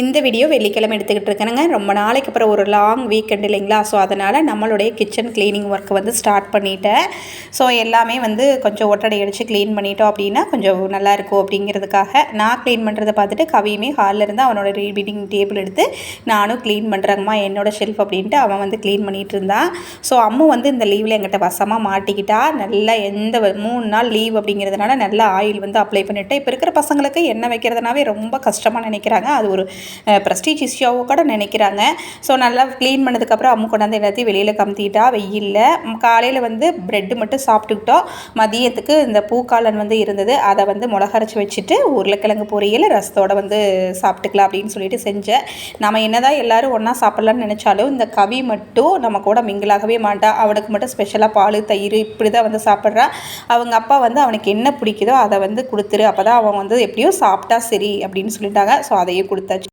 இந்த வீடியோ வெள்ளிக்கிழமை எடுத்துக்கிட்டு இருக்கிறேங்க ரொம்ப நாளைக்கு அப்புறம் ஒரு லாங் வீக்கெண்ட் இல்லைங்களா? ஸோ அதனால் நம்மளுடைய கிச்சன் க்ளீனிங் ஒர்க் வந்து ஸ்டார்ட் பண்ணிட்டேன். ஸோ எல்லாமே வந்து கொஞ்சம் ஒட்டடை அடித்து க்ளீன் பண்ணிட்டோம் அப்படின்னா கொஞ்சம் நல்லாயிருக்கும் அப்படிங்கிறதுக்காக நான் க்ளீன் பண்ணுறதை பார்த்துட்டு கவியுமே ஹாலில் இருந்து அவனோட ரீடிங் டேபிள் எடுத்து நானும் க்ளீன் பண்ணுறேங்கம்மா என்னோட ஷெல்ஃப் அப்படின்ட்டு அவன் வந்து க்ளீன் பண்ணிகிட்டு இருந்தான். ஸோ அம்மு வந்து இந்த லீவில் எங்கிட்ட வசமாக மாட்டிக்கிட்டா நல்லா எந்த மூணு நாள் லீவ் அப்படிங்கிறதுனால நல்லா ஆயில் வந்து அப்ளை பண்ணிவிட்டேன் இப்போ இருக்கிற பசங்களுக்கு எண்ணெய் வைக்கிறதுனாவே ரொம்ப கஷ்டமாக நினைக்கிறாங்க. அது ஒரு ப்ரெஸ்டீஜ் இஷ்யூவாக கூட நினைக்கிறாங்க. ஸோ நல்லா க்ளீன் பண்ணதுக்கப்புறம் அம்மு கொண்டாந்து எல்லாத்தையும் வெளியில் கமுத்திட்டா வெயிலில். காலையில் வந்து ப்ரெட்டு மட்டும் சாப்பிட்டுக்கிட்டோம். மதியத்துக்கு இந்த பூக்காலன் வந்து இருந்தது. அதை வந்து மிளகரைச்சி வச்சுட்டு உருளைக்கிழங்கு பொரியல் ரசத்தோடு வந்து சாப்பிட்டுக்கலாம் அப்படின்னு சொல்லிட்டு செஞ்சேன். நம்ம என்னதான் எல்லோரும் ஒன்றா சாப்பிட்லான்னு நினச்சாலும் இந்த கவி மட்டும் நம்ம கூட மிங்கிளாகவே மாட்டா. அவனுக்கு மட்டும் ஸ்பெஷலாக பால் தயிர் இப்படி தான் வந்து சாப்பிட்றான் அவங்க அப்பா வந்து அவனுக்கு என்ன பிடிக்குதோ அதை வந்து கொடுத்துரு. அப்போ தான் அவன் வந்து எப்படியோ சாப்பிட்டா சரி அப்படின்னு சொல்லிட்டாங்க. ஸோ அதையே கொடுத்தாச்சு.